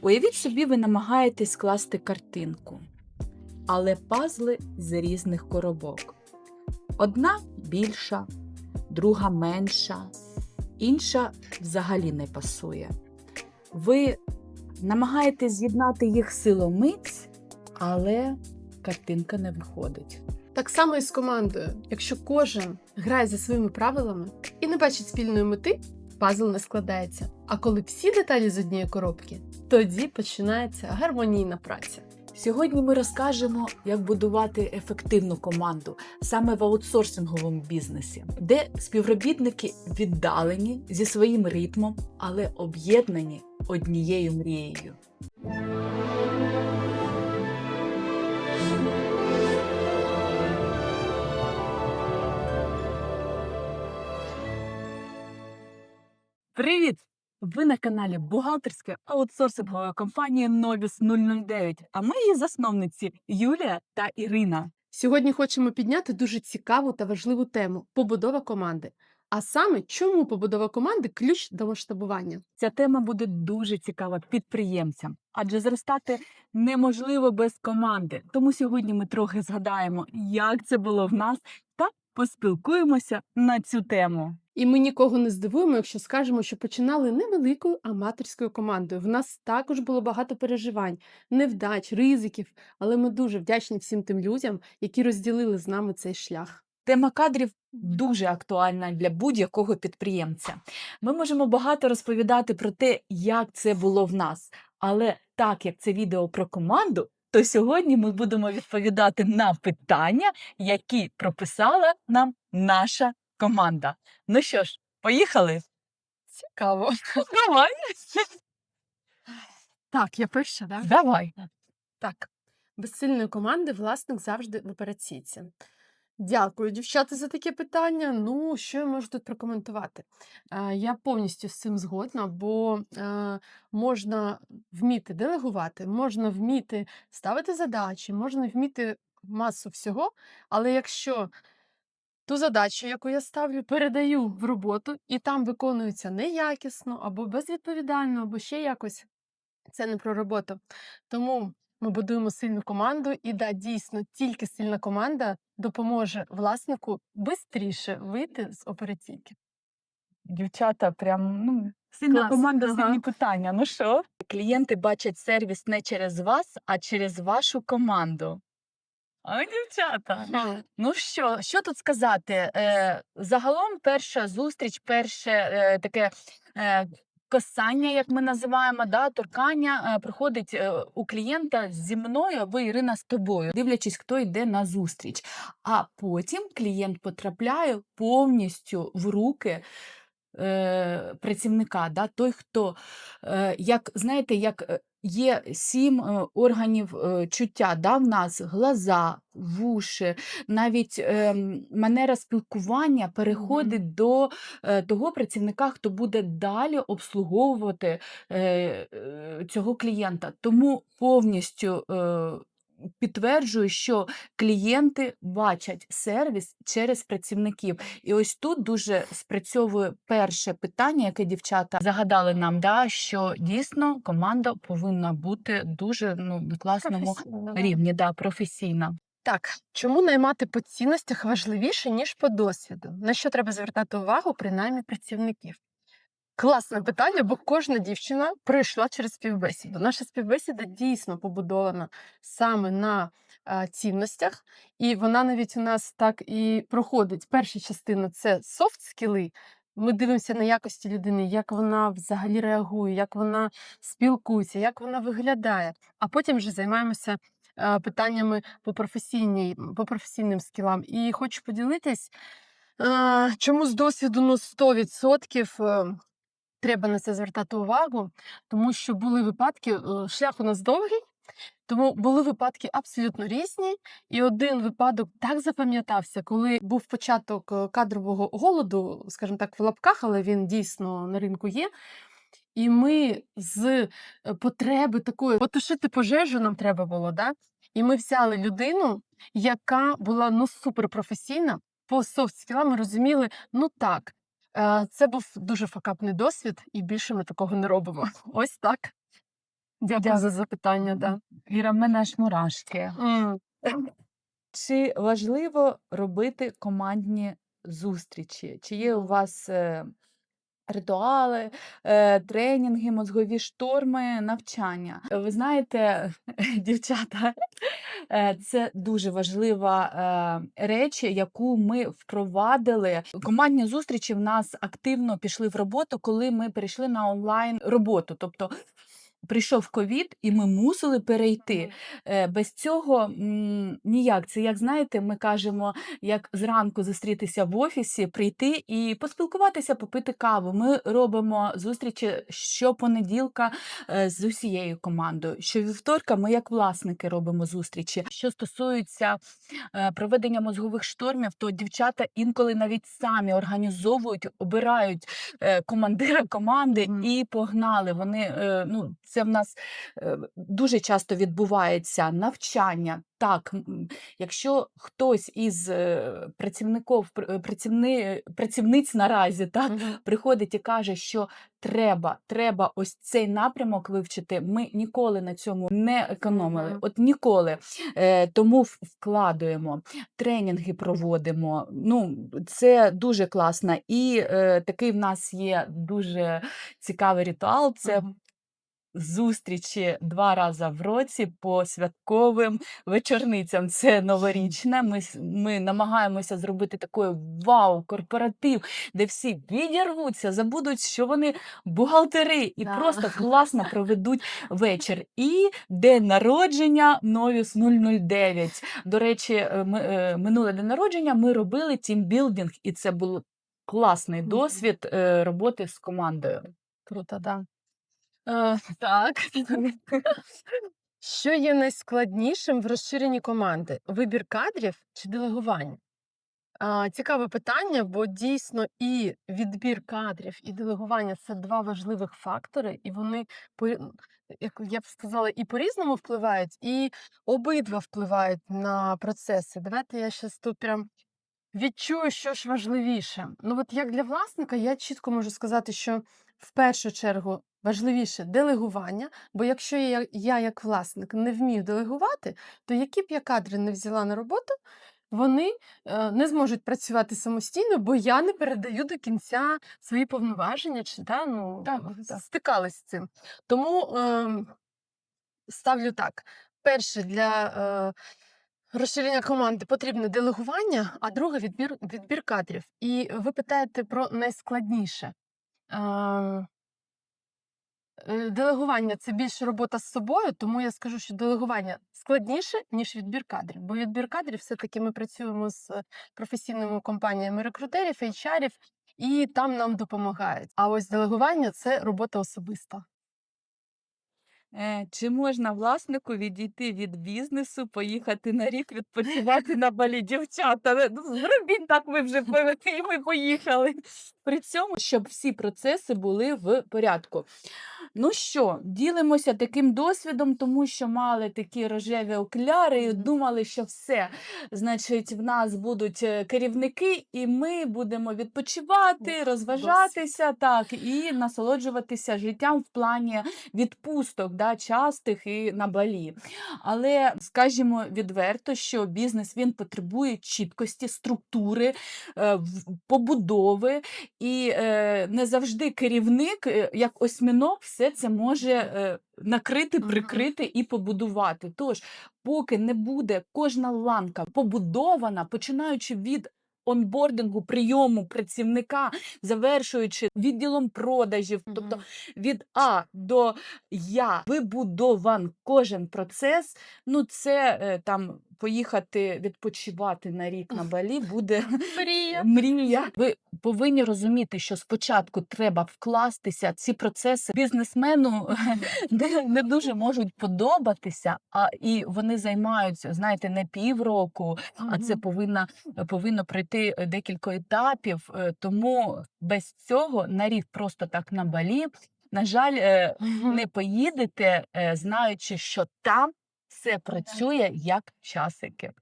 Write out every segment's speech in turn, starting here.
Уявіть собі, ви намагаєтесь скласти картинку, але пазли з різних коробок. Одна більша, друга менша, інша взагалі не пасує. Ви намагаєтесь з'єднати їх силомиць, але картинка не виходить. Так само і з командою. Якщо кожен грає за своїми правилами і не бачить спільної мети, пазл не складається. А коли всі деталі з однієї коробки, тоді починається гармонійна праця. Сьогодні ми розкажемо, як будувати ефективну команду саме в аутсорсинговому бізнесі, де співробітники віддалені зі своїм ритмом, але об'єднані однією мрією. Привіт! Ви на каналі бухгалтерської аутсорсингової компанії Novus 009, а ми її засновниці Юлія та Ірина. Сьогодні хочемо підняти дуже цікаву та важливу тему побудова команди. А саме, чому побудова команди ключ до масштабування? Ця тема буде дуже цікава підприємцям, адже зростати неможливо без команди. Тому сьогодні ми трохи згадаємо, як це було в нас, та поспілкуємося на цю тему. І ми нікого не здивуємо, якщо скажемо, що починали невеликою аматорською командою. В нас також було багато переживань, невдач, ризиків, але ми дуже вдячні всім тим людям, які розділили з нами цей шлях. Тема кадрів дуже актуальна для будь-якого підприємця. Ми можемо багато розповідати про те, як це було в нас. Але так як це відео про команду, то сьогодні ми будемо відповідати на питання, які прописала нам наша команда. Ну що ж, поїхали? Цікаво. Давай. Так, я перша, так? Давай. Так, без сильної команди власник завжди в операційці. Дякую, дівчата, за таке питання. Ну, що я можу тут прокоментувати? Е, Я повністю з цим згодна, бо е, можна вміти делегувати, можна вміти ставити задачі, можна вміти масу всього, але якщо ту задачу, яку я ставлю, передаю в роботу, і там виконується неякісно, або безвідповідально, або ще якось, це не про роботу. Тому ми будуємо сильну команду, і да, дійсно, тільки сильна команда допоможе власнику швидше вийти з операційки. Дівчата, прям ну, сильна Клас. команда, Ага. сильні питання. Ну що? Клієнти бачать сервіс не через вас, а через вашу команду. А дівчата. Ну що, що тут сказати? Е, загалом, перша зустріч, перше е, таке е, касання, як ми називаємо, да, торкання, е, приходить е, у клієнта зі мною або Ірина з тобою, дивлячись, хто йде на зустріч. А потім клієнт потрапляє повністю в руки. е, Працівника, да, той, хто, е, як знаєте, як е, є сім е, органів е, чуття да, в нас глаза, вуші, навіть ем, манера спілкування переходить до е, того працівника, хто буде далі обслуговувати цього клієнта. Тому повністю підтверджую, що клієнти бачать сервіс через працівників. І ось тут дуже спрацьовує перше питання, яке дівчата загадали нам, да, що дійсно команда повинна бути дуже ну, на класному рівні, да, професійна. Так, чому наймати по цінностях важливіше, ніж по досвіду? На що треба звертати увагу при наймі працівників? Класне питання, бо кожна дівчина пройшла через співбесіду. Наша співбесіда дійсно побудована саме на а, цінностях, і вона навіть у нас так і проходить. Перша частина це софт скіли. Ми дивимося на якості людини, як вона взагалі реагує, як вона спілкується, як вона виглядає. А потім вже займаємося е, питаннями по професійній, по професійним скілам. І хочу поділитись, е, чому з досвіду ну, 100% е, треба на це звертати увагу, тому що були випадки, е, шлях у нас довгий. Тому були випадки абсолютно різні, і один випадок так запам'ятався, коли був початок е, кадрового голоду, скажімо так, в лапках, але він дійсно на ринку є. І ми з е, потреби такої потушити пожежу нам треба було, да? І ми взяли людину, яка була ну суперпрофесійна, по софт скілам ми розуміли, ну так, це був дуже факапний досвід, і більше ми такого не робимо. Ось так. Дякую Дякую. за запитання. Да. Віра, в мене аж мурашки. Mm. Чи важливо робити командні зустрічі? Чи є у вас е, ритуали, е, тренінги, мозгові шторми, навчання? Ви знаєте, дівчата, е, це дуже важлива е, реч, яку ми впровадили. Командні зустрічі в нас активно пішли в роботу, коли ми перейшли на онлайн роботу. Тобто прийшов ковід, і ми мусили перейти. Е, Без цього ніяк. Це як знаєте, ми кажемо, як зранку зустрітися в офісі, прийти і поспілкуватися, попити каву. Ми робимо зустрічі щопонеділка е, з усією командою. Щовівторка ми, як власники, робимо зустрічі. Що стосується е, проведення мозгових штормів, то дівчата інколи навіть самі організовують, обирають командира команди і погнали. Вони ну це в нас е, дуже часто відбувається навчання. Так, якщо хтось із е, працівників працівни, працівниць наразі так Мгм. приходить і каже, що треба, треба ось цей напрямок вивчити. Ми ніколи на цьому не економили. Мгм. От ніколи. Е, тому вкладуємо, тренінги проводимо. Ну, це дуже класно. І е, такий в нас є дуже цікавий ритуал. Це Мгм. Зустрічі два рази в році по святковим вечорницям. Це новорічна. Ми, ми намагаємося зробити такий вау, корпоратив, де всі відірвуться, забудуть, що вони бухгалтери, і Да. просто класно проведуть вечір. І день народження Новіс 009. До речі, е, ми, е, минуле день народження ми робили тімбілдинг, і це був класний досвід е, роботи з командою. Круто, да. Е, так. Що є найскладнішим в розширенні команди? Вибір кадрів чи делегування? А, цікаве питання, бо дійсно і відбір кадрів, і делегування це два важливих фактори, і вони по як я б сказала, і по-різному впливають, і обидва впливають на процеси. Давайте я щас тут прям відчую, що ж важливіше. Ну, от як для власника, я чітко можу сказати, що в першу чергу важливіше делегування, бо якщо я, я як власник не вмію делегувати, то які б я кадри не взяла на роботу, вони е, не зможуть працювати самостійно, бо я не передаю до кінця свої повноваження, чи да, ну, Так, е, так. стикались з цим. Тому ем, ставлю так: перше для е, розширення команди потрібне делегування, а друге відбір, відбір кадрів. І ви питаєте про найскладніше. Е, Е, Делегування це більше робота з собою, тому я скажу, що делегування складніше, ніж відбір кадрів. Бо відбір кадрів все-таки ми працюємо з е, професійними компаніями рекрутерів, HR, і там нам допомагають. А ось делегування це робота особиста. Е, Чи можна власнику відійти від бізнесу, поїхати на рік відпочивати на балі дівчата? Е, Ну, зробіть так, ви вже і ми поїхали. При цьому, щоб всі процеси були в порядку. Ну що, ділимося таким досвідом, тому що мали такі рожеві окуляри і думали, що все. Значить, в нас будуть е, керівники, і ми будемо відпочивати, розважатися так, і насолоджуватися життям в плані відпусток, да, частих і на балі. Але скажімо відверто, що бізнес він потребує чіткості, структури, е, побудови, і е, не завжди керівник, е, як осьміног, все це може накрити, прикрити і побудувати. Тож, поки не буде кожна ланка побудована, починаючи від онбордингу, прийому працівника, завершуючи відділом продажів, тобто від А до Я вибудован кожен процес. Ну, це е, там поїхати відпочивати на рік на Балі буде Мрія. мрія. Ви повинні розуміти, що спочатку треба вкластися. Ці процеси бізнесмену не, не дуже можуть подобатися, а і вони займаються, знаєте, не півроку, а це повинна повинно пройти декілька етапів. е, Тому без цього на рік просто так на балі. На жаль, е, не поїдете, е, знаючи, що там все працює як часики.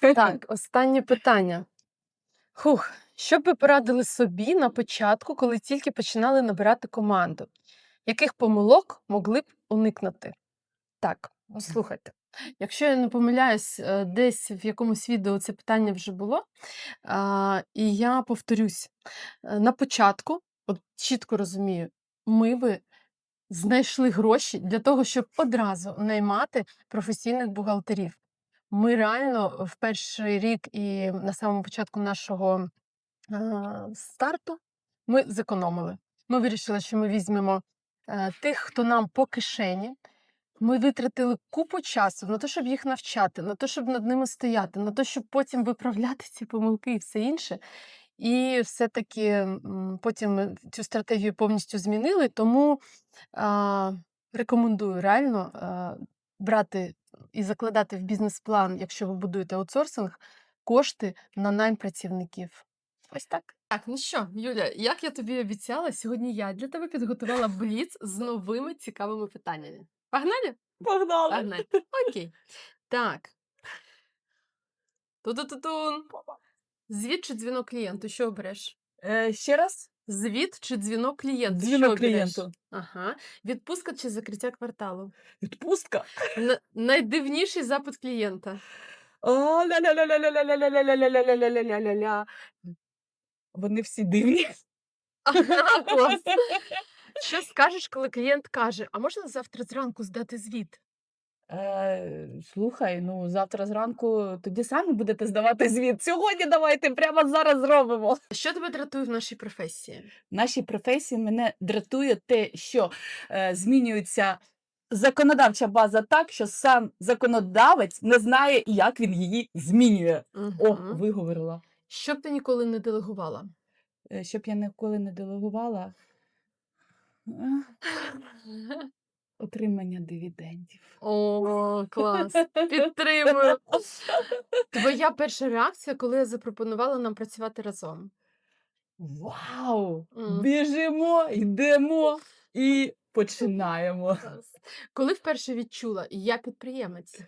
Так, останнє питання. Хух, що б ви порадили собі на початку, коли тільки починали набирати команду? Яких помилок могли б уникнути? Так, слухайте. Якщо я не помиляюсь, е, десь в якомусь відео це питання вже було. І я повторюсь, Е, на початку, от чітко розумію, ми би знайшли гроші для того, щоб одразу наймати професійних бухгалтерів. Ми реально в перший рік і на самому початку нашого старту ми зекономили. Ми вирішили, що ми візьмемо е, тих, хто нам по кишені. Ми витратили купу часу на те, щоб їх навчати, на те, щоб над ними стояти, на те, щоб потім виправляти ці помилки і все інше. І все-таки потім цю стратегію повністю змінили. Тому а, рекомендую реально а, брати і закладати в бізнес-план, якщо ви будуєте аутсорсинг, кошти на найм працівників. Ось так. Так, ну що, Юля, як я тобі обіцяла, сьогодні я для тебе підготувала бліц з новими цікавими питаннями. Погнали? Погнали. Погнали. Окей. Так. Ту-ту-ту-тун. Звіт чи дзвінок клієнту? Що обереш? Е, ще раз. Звіт чи дзвінок клієнту? Дзвінок що обереш? клієнту. Ага. Відпустка чи закриття кварталу? Відпустка. Н- найдивніший запит клієнта. О, ля-ля-ля-ля-ля-ля-ля-ля-ля-ля-ля-ля-ля-ля. Вони всі дивні. Ага, клас. Що скажеш, коли клієнт каже: а можна завтра зранку здати звіт? Е, слухай, ну завтра зранку тоді самі будете здавати звіт. Сьогодні давайте прямо зараз зробимо. Що тебе дратує в нашій професії? В нашій професії мене дратує те, що е, змінюється законодавча база так, що сам законодавець не знає, як він її змінює. О, виговорила. Що б ти ніколи не делегувала? Е, Щоб я ніколи не делегувала. Отримання дивідендів. О, клас. Підтримую. Твоя перша реакція, коли я запропонувала нам працювати разом. Вау! Біжимо, йдемо і починаємо. Коли вперше відчула, я підприємець.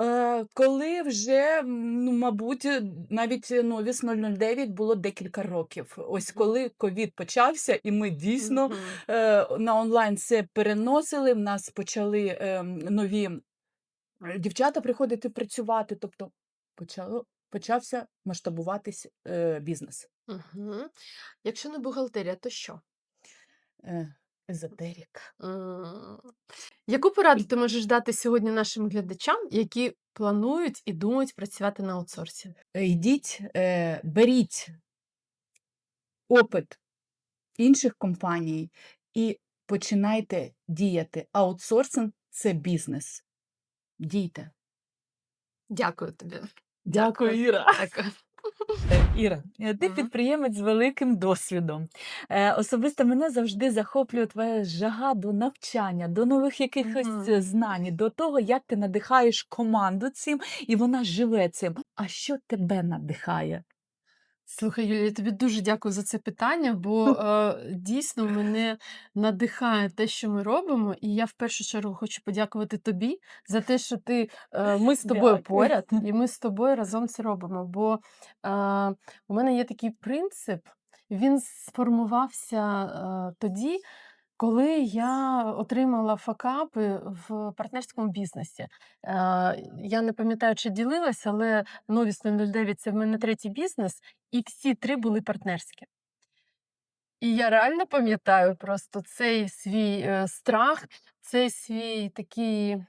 Е, коли вже, ну, мабуть, е, навіть е, Новіс 009 було декілька років. Ось коли ковід почався, і ми дійсно е, на онлайн все переносили. В нас почали е, нові дівчата приходити працювати. Тобто почало, почався масштабуватись е, бізнес. Мгм. Якщо не бухгалтерія, то що? Е, езотерика. М. Яку пораду ти можеш дати сьогодні нашим глядачам, які планують і думають працювати на аутсорсі? Е, Йдіть, е, беріть опит інших компаній і починайте діяти. Аутсорсинг це бізнес. Дійте. Дякую тобі. Дякую, Іра. Дякую. Іра, е, ти підприємець з великим досвідом. Е, особисто мене завжди захоплює твоя жага до навчання, до нових якихось е, знань, до того, як ти надихаєш команду цим, і вона живе цим. А що тебе надихає? Слухай, Юлія, я тобі дуже дякую за це питання, бо е, дійсно мене надихає те, що ми робимо. І я в першу чергу хочу подякувати тобі за те, що ти е, ми з тобою Дякую. поряд, і ми з тобою разом це робимо. Бо е, у мене є такий принцип, він сформувався е, тоді. Коли я отримала факапи в партнерському бізнесі, я не пам'ятаю, чи ділилася, але Новіс 009 це в мене третій бізнес, і всі три були партнерські. І я реально пам'ятаю просто цей свій е, страх, цей свій такий,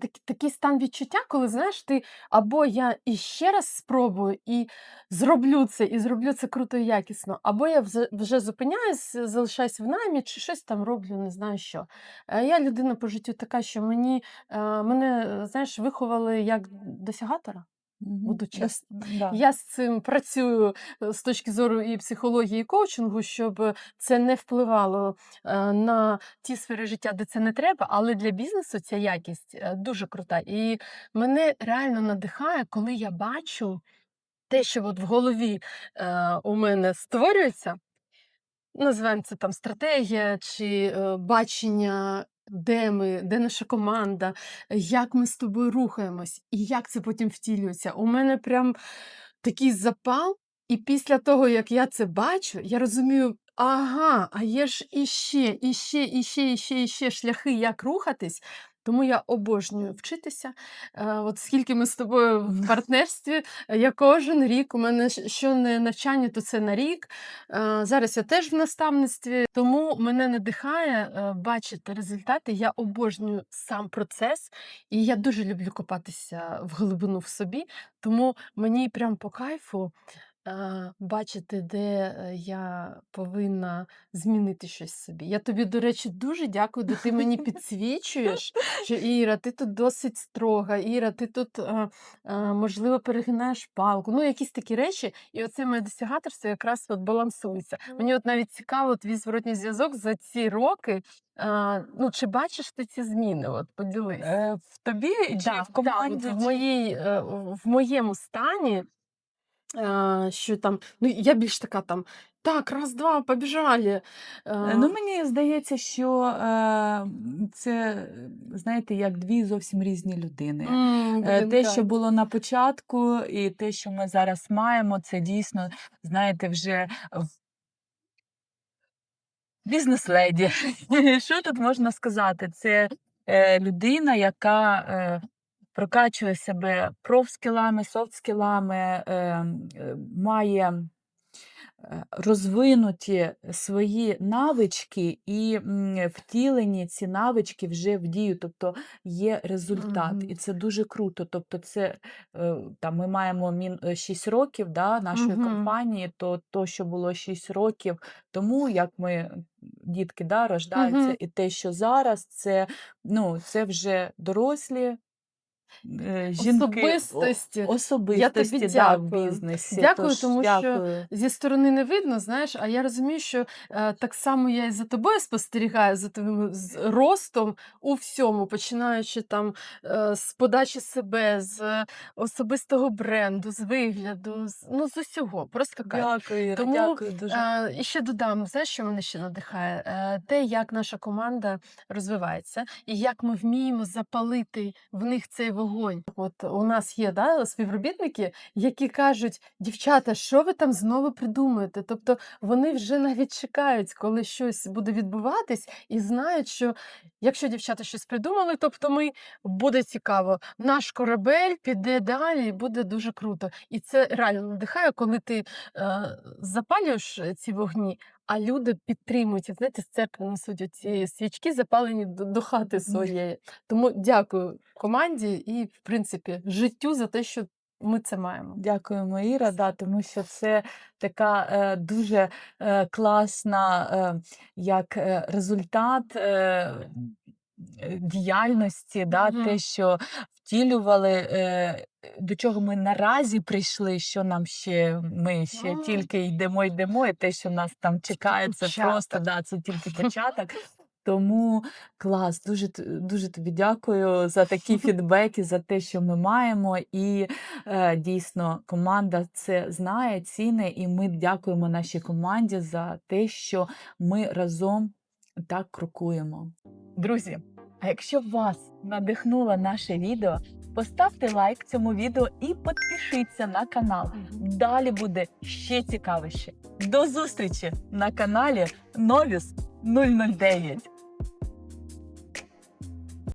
такий, такий стан відчуття, коли знаєш, ти або я іще раз спробую і зроблю це, і зроблю це круто і якісно, або я вже, вже зупиняюсь, залишаюсь в наймі, чи щось там роблю, не знаю що. Е, Я людина по життю така, що мені е, мене, е, знаєш, виховали як досягатора. Буду чесна. да. Я з цим працюю е, з точки зору і психології, і коучингу, щоб це не впливало е, на ті сфери життя, де це не треба. Але для бізнесу ця якість е, дуже крута. І мене реально надихає, коли я бачу те, що от в голові у мене створюється. Називаємо це там стратегія чи бачення, де ми, де наша команда, як ми з тобою рухаємось, і як це потім втілюється. У мене прям такий запал, і після того, як я це бачу, я розумію, ага, а є ж іще, іще, іще, іще, іще шляхи, як рухатись. Тому я обожнюю вчитися. Е, от скільки ми з тобою в партнерстві, я кожен рік, у мене що не навчання, то це на рік. Е, зараз я теж в наставництві, тому мене надихає е, бачити результати. Я обожнюю сам процес, і я дуже люблю копатися в глибину в собі. Тому мені прям по кайфу бачити, де е, я повинна змінити щось собі. Я тобі, до речі, дуже дякую, де ти мені підсвічуєш, що Іра, ти тут досить строга, Іра, ти тут, е, е, можливо, перегинаєш палку. Ну, якісь такі речі. І оце моє досягаторство якраз от балансується. Мені от навіть цікаво твій зворотній зв'язок за ці роки. Е, ну, чи бачиш ти ці зміни? От поділись. Е, в тобі чи Да, в да, от в, моїй, е, в моєму стані, що там, ну я більш така там, так, раз, два, побіжали. Е, Ну, мені здається, що е, це, знаєте, як дві зовсім різні людини. Е, Те, що було на початку, і те, що ми зараз маємо, це дійсно, знаєте, вже в- бізнес-леді. Що тут можна сказати? Це е, людина, яка е, прокачує себе профскілами, софт-скілами, е, е, має е, розвинуті свої навички і втілені ці навички вже в дію, тобто є результат, Мгм. і це дуже круто. Тобто, це е, там ми маємо мін 6 років да, нашої Мгм. компанії, то то, що було 6 років тому, як ми дітки да, рождаються, Мгм. і те, що зараз, це ну це вже дорослі. Е, Жінки, Особистості. особистості тобі да, в дякую. бізнесі. Дякую, Тож, тому що. Зі сторони не видно, знаєш, а я розумію, що е, так само я і за тобою спостерігаю, за твоїм ростом у всьому, починаючи там е, з подачі себе, з особистого бренду, з вигляду, з, ну з усього. Просто кайф. Дякую, Іра, Тому, дякую дуже. Е, і ще додам, знаєш, що мене ще надихає? Е, те, як наша команда розвивається, і як ми вміємо запалити в них цей вогонь. От у нас є да, співробітники, які кажуть: дівчата, що ви там знову придумуєте? Тобто вони вже навіть чекають, коли щось буде відбуватись, і знають, що якщо дівчата щось придумали, тобто ми буде цікаво. Наш корабель піде далі, буде дуже круто. І це реально надихає, коли ти е, запалюєш е, ці вогні, а люди підтримують. І, знаєте, з церкви несуть ці свічки, запалені до, до хати своєї. Тому дякую команді і, в принципі, життю за те, що ми це маємо. Дякуємо, Іра, да, тому що це така е, дуже е, класна е, як е, результат е, е, діяльності, да, Мгм. те, що втілювали, е, до чого ми наразі прийшли, що нам ще ми ще А. тільки йдемо, йдемо, і те, що нас там чекає, це просто да, це тільки початок. Тому клас, дуже дуже тобі дякую за такі фідбеки, за те, що ми маємо. І е, дійсно команда це знає, ціни, і ми дякуємо нашій команді за те, що ми разом так крокуємо. Друзі, а якщо вас надихнуло наше відео, поставте лайк цьому відео і підпишіться на канал. Далі буде ще цікавіше. До зустрічі на каналі Новіс 009.